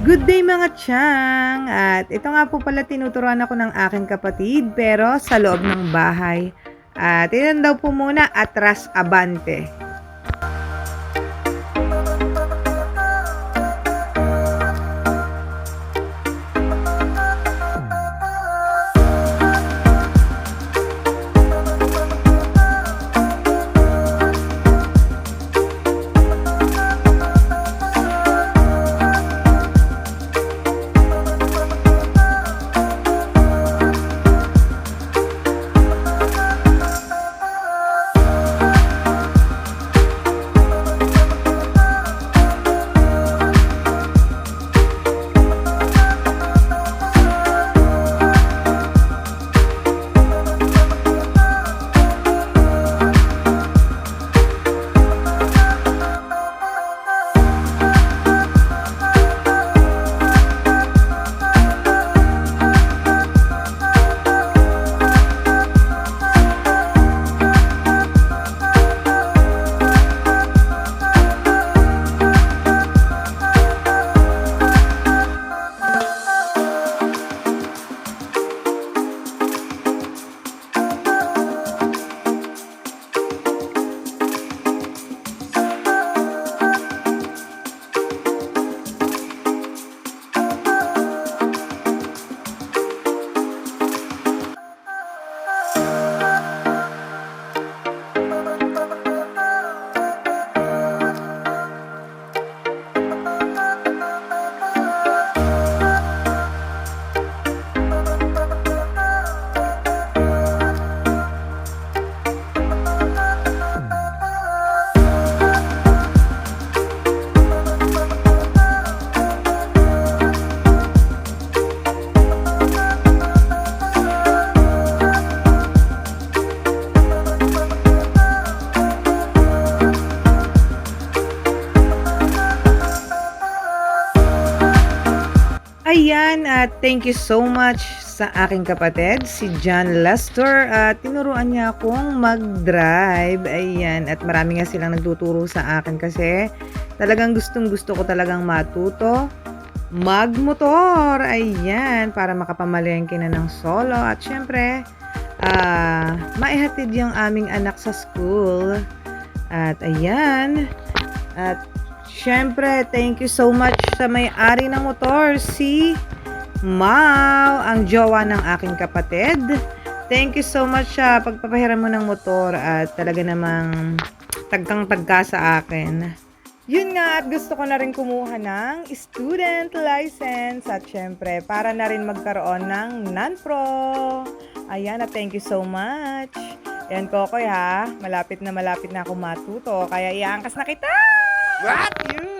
Good day mga tiyang! At ito nga po pala tinuturuan ako ng aking kapatid pero sa loob ng bahay. At ilan daw po muna atras abante. Ayan, at thank you so much sa aking kapatid, si John Lester. At tinuruan niya akong mag-drive. Ayan, at marami nga silang nagtuturo sa akin kasi talagang gustong gusto ko talagang matuto magmotor. Ayan, para makapamalengke na ng solo. At syempre, ah maihatid yung aming anak sa school. At ayan, at Siyempre, thank you so much sa may-ari ng motor, si Mau, ang jowa ng aking kapatid. Thank you so much sa pagpapahiram mo ng motor at talaga namang tagkang-tagka sa akin. Yun nga at gusto ko na rin kumuha ng student license at syempre para na rin magkaroon ng non-pro. Ayan at thank you so much. Ayan Kokoy ha, malapit na malapit na ako matuto kaya iangkas na kita! What? Yun.